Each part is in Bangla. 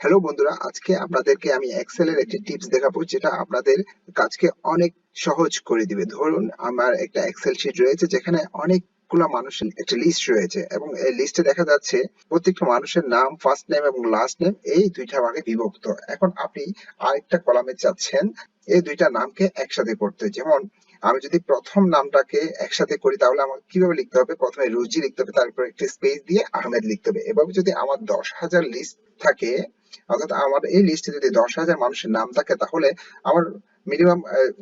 হ্যালো বন্ধুরা, আজকে আপনাদেরকে আমি এক্সেলের একটি টিপস দেখাবো যেটা আপনাদের কাজকে অনেক সহজ করে দিবে। ধরুন, আমার একটা এক্সেল শিট রয়েছে যেখানে অনেকগুলো মানুষের একটা লিস্ট রয়েছে এবং এই লিস্টে দেখা যাচ্ছে প্রত্যেকটা মানুষের নাম ফার্স্ট নেম এবং লাস্ট নেম এই দুইটা ভাগে বিভক্ত। এখন আপনি আরেকটা কলামে চাচ্ছেন এই দুইটা নামকে একসাথে করতে। যেমন, আমি যদি প্রথম নামটাকে একসাথে করি তাহলে আমার কীভাবে লিখতে হবে? প্রথমে রুজি লিখতে হবে, তারপর একটি স্পেস দিয়ে আহমেদ লিখতে হবে। এভাবে যদি আমার দশ হাজার লিস্ট থাকে অর্থাৎ আমার এই লিস্টে যদি দশ হাজার মানুষের নাম থাকে, তাহলে আমার মিনিমাম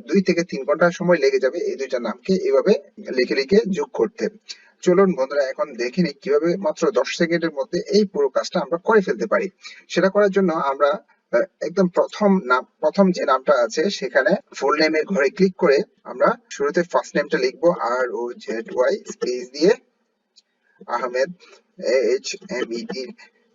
দুই থেকে তিন ঘণ্টা সময় লেগে যাবে এই দুইটা নামকে এভাবে লিখে লিখে যোগ করতে। চলুন বন্ধুরা, এখন দেখে নিই কীভাবে মাত্র দশ সেকেন্ডের মধ্যে এই পুরো কাজটা আমরা করে ফেলতে পারি। সেটা করার জন্য আমরা একদম প্রথম নাম, প্রথম যে নামটা আছে, সেখানে ফুল নেমের ঘরে ক্লিক করে আমরা শুরুতে ফার্স্ট নেমটা লিখব আর ও জেড ওয়াই স্পেস দিয়ে, আহমেদ এইচ এম ই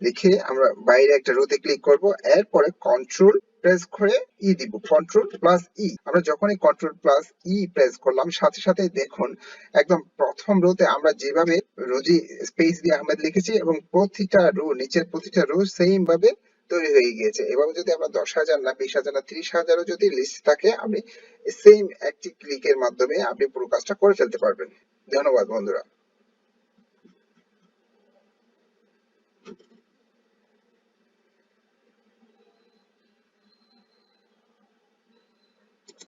লিখে আমরা বাইরে একটা রোতে ক্লিক করব। এরপরে কন্ট্রোল প্রেস করে ই দিব। কন্ট্রোল প্লাস ই আমরা যখনই কন্ট্রোল প্লাস ই প্রেস করলাম, সাথে সাথে দেখুন, একদম প্রথম রোতে আমরা যেভাবে রোজি স্পেস দিয়ে আহমেদ লিখেছি এবং প্রতিটা রো নিচের প্রতিটা রো সেম ভাবে তৈরি হয়ে গিয়েছে। এভাবে যদি আমরা দশ হাজার না বিশ হাজার না ত্রিশ হাজারও যদি লিস্ট থাকে, আপনি সেম একটি ক্লিকের মাধ্যমে আপনি পুরো কাজটা করে ফেলতে পারবেন। ধন্যবাদ বন্ধুরা।